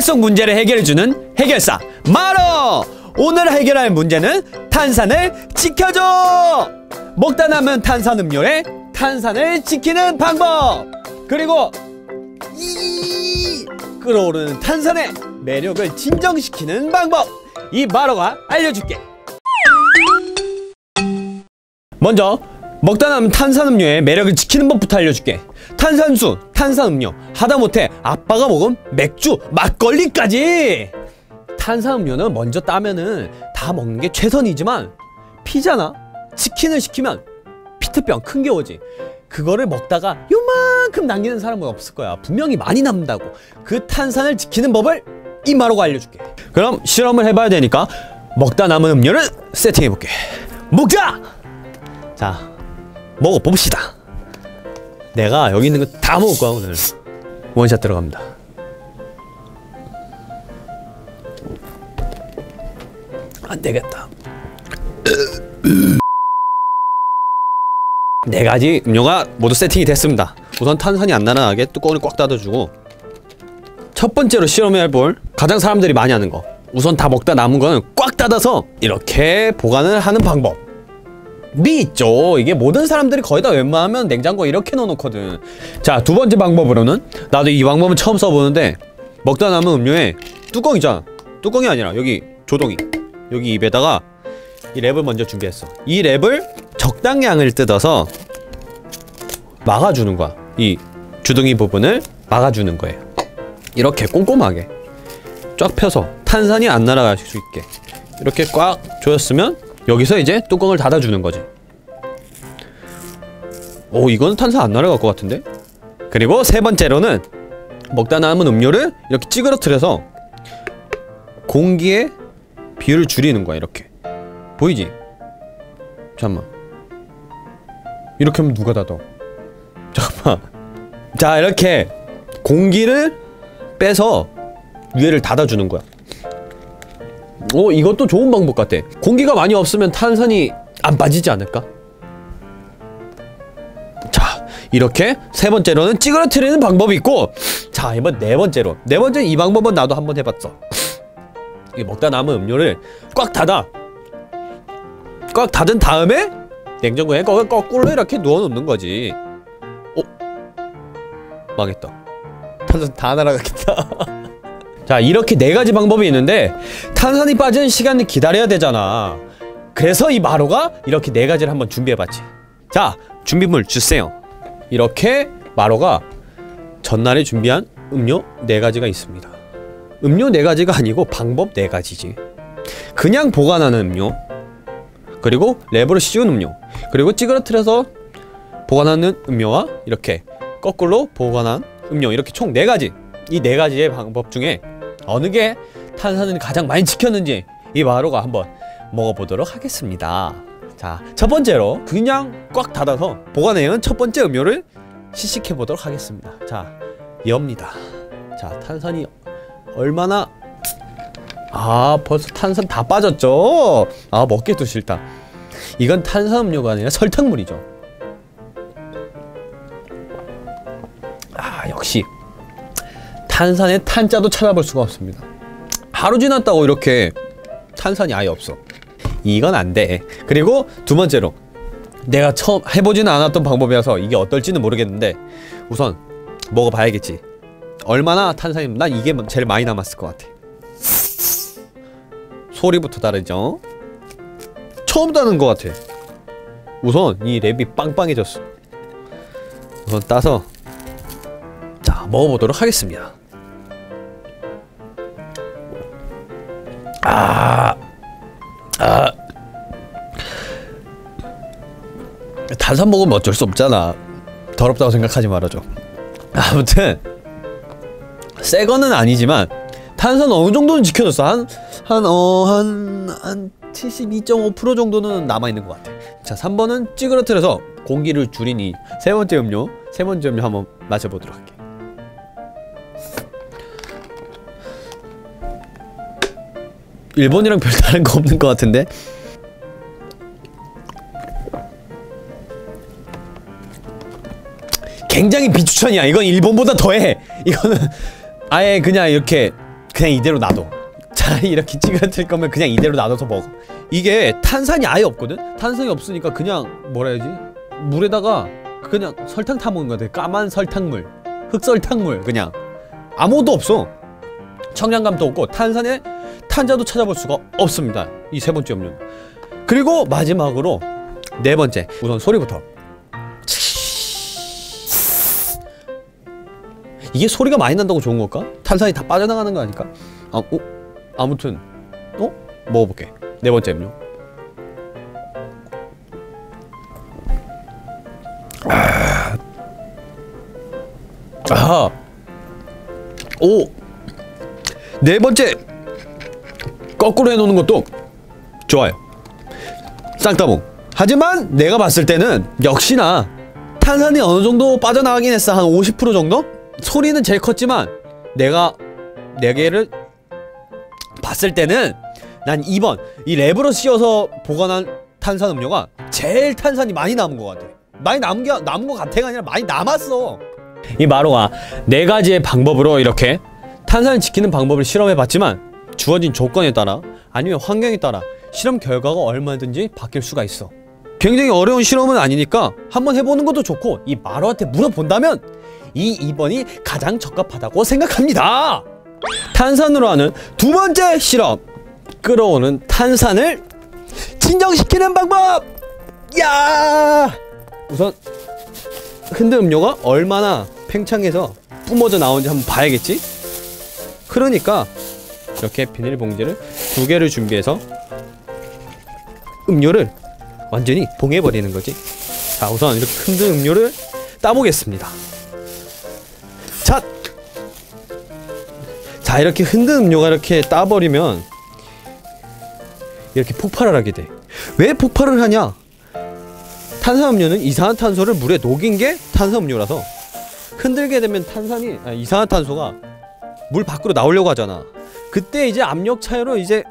속 문제를 해결해주는 해결사 마로! 오늘 해결할 문제는 탄산을 지켜줘! 먹다 남은 탄산 음료에 탄산을 지키는 방법! 그리고 이 끓어오르는 탄산의 매력을 진정시키는 방법! 이 마로가 알려줄게! 먼저 먹다 남은 탄산음료의 매력을 지키는 법부터 알려줄게. 탄산수, 탄산음료. 하다못해 아빠가 먹은 맥주, 막걸리까지! 탄산음료는 먼저 따면은 다 먹는 게 최선이지만 피자나 치킨을 시키면 피트병 큰 게 오지. 그거를 먹다가 요만큼 남기는 사람은 없을 거야. 분명히 많이 남는다고. 그 탄산을 지키는 법을 이마로가 알려줄게. 그럼 실험을 해봐야 되니까 먹다 남은 음료를 세팅해볼게. 먹자! 자 먹어봅시다. 내가 여기 있는 거 다 먹을 거야 오늘. 원샷 들어갑니다. 안 되겠다. 네 가지 음료가 모두 세팅이 됐습니다. 우선 탄산이 안 날아가게 뚜껑을 꽉 닫아주고 첫 번째로 실험해야 볼 가장 사람들이 많이 하는 거. 우선 다 먹다 남은 거는 꽉 닫아서 이렇게 보관을 하는 방법 미 있죠. 이게 모든 사람들이 거의 다 웬만하면 냉장고에 이렇게 넣어놓거든. 자 두 번째 방법으로는 나도 이 방법은 처음 써보는데 먹다 남은 음료에 뚜껑 있잖아. 뚜껑이 아니라 여기 조동이. 여기 입에다가 이 랩을 먼저 준비했어. 이 랩을 적당량을 뜯어서 막아주는 거야. 이 주둥이 부분을 막아주는 거예요. 이렇게 꼼꼼하게. 쫙 펴서 탄산이 안 날아갈 수 있게. 이렇게 꽉 조였으면 여기서 이제 뚜껑을 닫아주는 거지. 오 이건 탄산 안 날아갈 것 같은데? 그리고 세 번째로는 먹다 남은 음료를 이렇게 찌그러뜨려서 공기의 비율을 줄이는 거야 이렇게. 보이지? 잠깐만. 이렇게 하면 누가 닫아 잠깐만. 자 이렇게 공기를 빼서 위에를 닫아주는 거야 오 이것도 좋은 방법 같아. 공기가 많이 없으면 탄산이 안 빠지지 않을까? 자 이렇게 세 번째로는 찌그러뜨리는 방법이 있고 자 이번 네 번째로. 네 번째 이 방법은 나도 한번 해봤어. 이 먹다 남은 음료를 꽉 닫아. 꽉 닫은 다음에 냉장고에 거꾸로 이렇게 누워놓는 거지. 어? 망했다. 탄산 다 날아가겠다 자 이렇게 네 가지 방법이 있는데 탄산이 빠지는 시간을 기다려야 되잖아. 그래서 이 마로가 이렇게 네 가지를 한번 준비해봤지. 자 준비물 주세요. 이렇게 마로가 전날에 준비한 음료 네 가지가 있습니다. 음료 네 가지가 아니고 방법 네 가지지. 그냥 보관하는 음료 그리고 랩으로 씌운 음료 그리고 찌그러뜨려서 보관하는 음료와 이렇게 거꾸로 보관한 음료 이렇게 총 네 가지. 이 네 가지의 방법 중에 어느 게 탄산을 가장 많이 지켰는지 이 마로가 한번 먹어보도록 하겠습니다. 자 첫 번째로 그냥 꽉 닫아서 보관해온 첫 번째 음료를 시식해 보도록 하겠습니다. 자 이겁니다. 자 탄산이 얼마나 아 벌써 탄산 다 빠졌죠? 아 먹기도 싫다 이건 탄산음료가 아니라 설탕물이죠. 아 역시 탄산의 탄자도 찾아볼 수가 없습니다. 하루 지났다고 이렇게 탄산이 아예 없어. 이건 안돼. 그리고 두 번째로 내가 처음 해보지는 않았던 방법이라서 이게 어떨지는 모르겠는데 우선 먹어봐야겠지. 얼마나 탄산이 난 이게 제일 많이 남았을 것 같아. 소리부터 다르죠? 처음 따는 것 같아. 우선 이 랩이 빵빵해졌어. 우선 따서 자 먹어보도록 하겠습니다 아, 아, 탄산 먹으면 어쩔 수 없잖아. 더럽다고 생각하지 말아줘. 아무튼 새 거는 아니지만 탄산 어느 정도는 지켜줬어. 한 한 어 한 한 72.5% 정도는 남아 있는 것 같아. 자, 3번은 찌그러뜨려서 공기를 이세 번째 음료, 세 번째 음료 한번 마셔보도록 할게. 일본이랑 별 다른 거 없는 것 같은데? 굉장히 비추천이야. 이건 일본보다 더해. 이거는 아예 그냥 이렇게 그냥 이대로 놔둬 차라리 이렇게 찌그러뜨릴 거면 그냥 이대로 놔둬서 먹어 이게 탄산이 아예 없거든? 탄산이 없으니까 그냥 뭐라 해야지 물에다가 그냥 설탕 타먹는 거 같아 까만 설탕물 흑설탕물 그냥 아무것도 없어 청량감도 없고 탄산에 탄자도 찾아볼 수가 없습니다 이 세 번째 음료 그리고 마지막으로 네 번째 우선 소리부터 이게 소리가 많이 난다고 좋은 걸까? 탄산이 다 빠져나가는 거 아닐까? 아, 어? 아무튼 어? 먹어볼게 네 번째 음료 아. 오. 네 번째. 거꾸로 해놓는 것도 좋아요. 쌍따봉. 하지만 내가 봤을 때는 역시나 탄산이 어느 정도 빠져나가긴 했어. 한 50% 정도? 소리는 제일 컸지만 내가 네 개를 봤을 때는 난 2번 이 랩으로 씌워서 보관한 탄산 음료가 제일 탄산이 많이 남은 것 같아. 많이 남은 게 남은 것 같아가 아니라 많이 남았어. 이 마로가 네 가지의 방법으로 이렇게 탄산을 지키는 방법을 실험해봤지만 주어진 조건에 따라 아니면 환경에 따라 실험 결과가 얼마든지 바뀔 수가 있어. 굉장히 어려운 실험은 아니니까 한번 해보는 것도 좋고 이 마로한테 물어본다면 이 2번이 가장 적합하다고 생각합니다. 탄산으로 하는 두 번째 실험 끌어오는 탄산을 진정시키는 방법! 야! 우선 흔들 음료가 얼마나 팽창해서 뿜어져 나오는지 한번 봐야겠지? 그러니까 이렇게 비닐봉지를 두 개를 준비해서 음료를 완전히 봉해버리는 거지. 자 우선 이렇게 흔든 음료를 따보겠습니다. 자! 자 이렇게 흔든 음료가 이렇게 따버리면 이렇게 폭발을 하게 돼 왜 폭발을 하냐? 탄산음료는 이산화탄소를 물에 녹인 게 탄산음료라서 흔들게 되면 탄산이 아, 이산화탄소가 물 밖으로 나오려고 하잖아. 그때 이제 압력 차이로 이제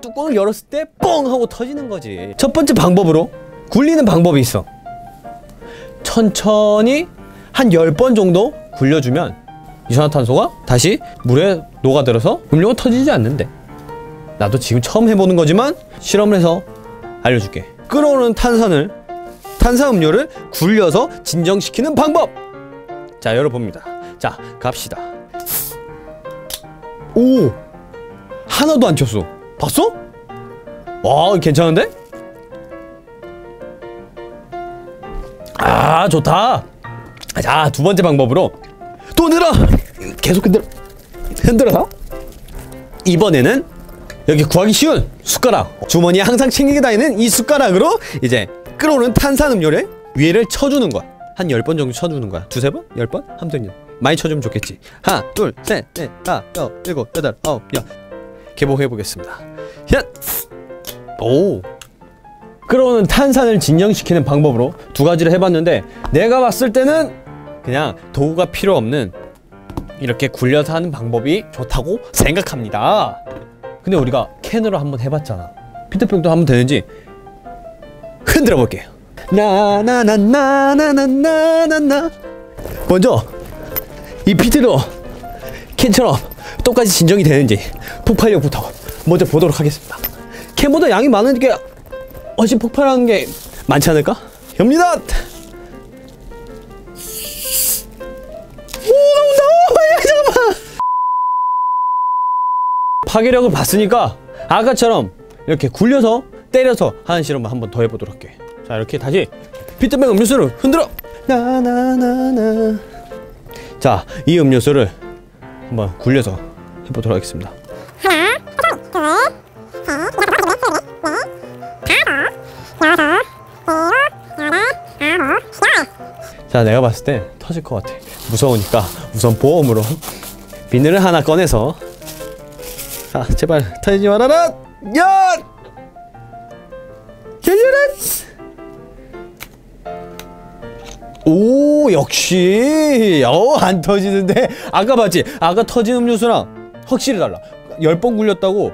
뚜껑을 열었을 때 뻥 하고 터지는 거지. 첫 번째 방법으로 굴리는 방법이 있어. 천천히 한 10번 정도 굴려주면 이산화탄소가 다시 물에 녹아들어서 음료가 터지지 않는데. 나도 지금 처음 해보는 거지만 실험을 해서 알려줄게. 끓어오는 탄산을 탄산음료를 굴려서 진정시키는 방법! 자 열어봅니다 자 갑시다 오 하나도 안 쳤어 봤어? 와 괜찮은데? 아 좋다 자 두 번째 방법으로 또 흔들어 계속 흔들어 흔들어서 이번에는 여기 구하기 쉬운 숟가락 주머니에 항상 챙기게 다니는 이 숟가락으로 이제 끓어오는 탄산음료를 위에를 쳐주는 거야 한 10번 정도 쳐주는 거야 두세 번? 10번? 하면 되냐 많이 쳐주면 좋겠지. 하나 둘셋넷 다섯 여섯 일곱 여덟 아홉 열. 개봉해보겠습니다. 오! 끓어오는 탄산을 진정시키는 방법으로 두 가지를 해봤는데 내가 봤을 때는 그냥 도구가 필요 없는 이렇게 굴려서 하는 방법이 좋다고 생각합니다. 근데 우리가 캔으로 한번 해봤잖아. 피터병도 하면 되는지 흔들어 볼게요. 나나나나나나나나. 먼저 이 피트로 캔처럼 똑같이 진정이 되는지 폭발력부터 먼저 보도록 하겠습니다 캔보다 양이 많은 게 훨씬 폭발하는 게 많지 않을까? 엽니다! 오 나온다! 야 잠깐만! 파괴력을 봤으니까 아까처럼 이렇게 굴려서 때려서 하는 실험을 한번 더 해보도록 할게 자 이렇게 다시 피트백 음료수를 흔들어 나나나나 자 이 음료수를 한번 굴려서 해보도록 하겠습니다. 자 내가 봤을 때 터질 것 같아. 무서우니까 우선 보험으로 비늘을 하나 꺼내서. 자 제발 터지지 말아라! 야! 열려라 오 역시. 어안 터지는데. 아까 봤지? 아까 터진 음료수랑 확실히 달라. 10번 굴렸다고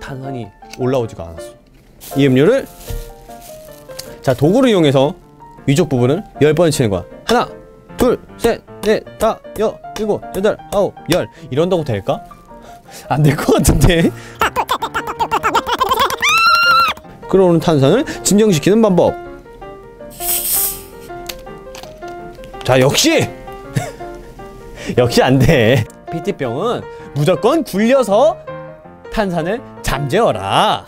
탄산이 올라오지가 않았어. 이 음료를 자 도구를 이용해서 위쪽 부분을 10번 치는 거야. 하나 둘셋넷 다섯 일곱 여덟 아홉 열. 이런다고 될까? 안 될 것 같은데. 끓어오는 탄산을 진정시키는 방법 자 역시! 역시 안돼. PT병은 무조건 굴려서 탄산을 잠재워라.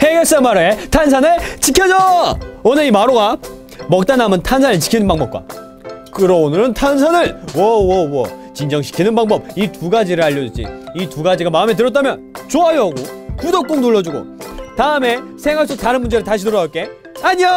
해결사 마루의 탄산을 지켜줘! 오늘 이 마루가 먹다 남은 탄산을 지키는 방법과 끌어오는 탄산을 워워워 진정시키는 방법 이 두 가지를 알려주지. 이 두 가지가 마음에 들었다면 좋아요하고 구독 꼭 눌러주고 다음에 생활 속 다른 문제로 다시 돌아올게. 안녕